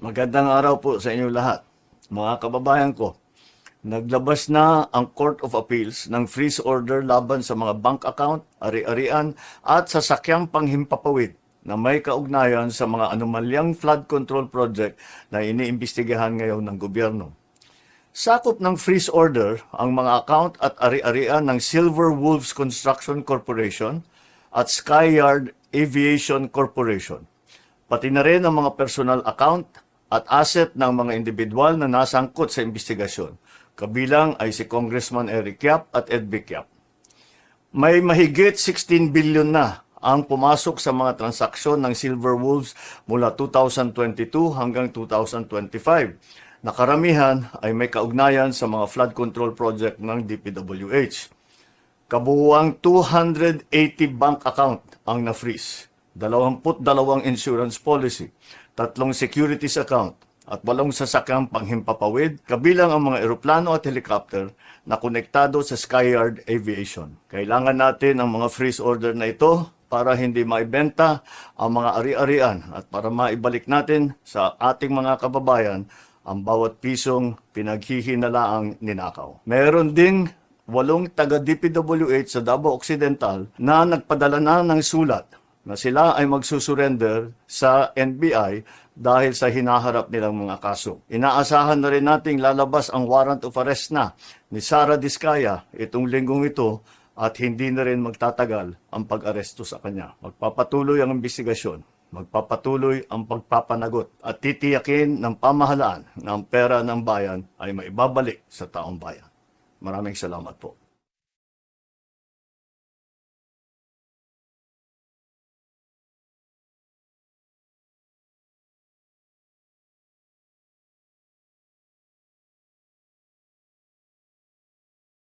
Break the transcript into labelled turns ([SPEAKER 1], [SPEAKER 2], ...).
[SPEAKER 1] Magandang araw po sa inyo lahat. Mga kababayan ko, naglabas na ang Court of Appeals ng freeze order laban sa mga bank account, ari-arian at sasakyang panghimpapawid na may kaugnayan sa mga anomalyang flood control project na iniimbestigahan ngayon ng gobyerno. Sakop ng freeze order ang mga account at ari-arian ng Silver Wolves Construction Corporation at Skyyard Aviation Corporation. Pati na rin ang mga personal account at asset ng mga individual na nasangkot sa investigasyon. Kabilang ay si Congressman Eric Yap at Ed Vic Yap. May mahigit 16 billion na ang pumasok sa mga transaksyon ng Silver Wolves mula 2022 hanggang 2025. Nakaramihan ay may kaugnayan sa mga flood control project ng DPWH. Kabuuang 280 bank account ang na-freeze, 22 insurance policy, tatlong securities account, at walong sasakyang panghimpapawid, kabilang ang mga eroplano at helicopter na konektado sa Skyyard Aviation. Kailangan natin ang mga freeze order na ito para hindi maibenta ang mga ari-arian at para maibalik natin sa ating mga kababayan ang bawat pisong pinaghihinalaang ninakaw. Meron ding walong taga DPWH sa Davao Occidental na nagpadala na ng sulat na sila ay magsusurrender sa NBI dahil sa hinaharap nilang mga kaso. Inaasahan na rin nating lalabas ang warrant of arrest na ni Sara Diskaya itong linggong ito at hindi na rin magtatagal ang pag-aresto sa kanya. Magpapatuloy ang investigasyon, magpapatuloy ang pagpapanagot at titiyakin ng pamahalaan na ang pera ng bayan ay maibabalik sa taong bayan. Maraming salamat po.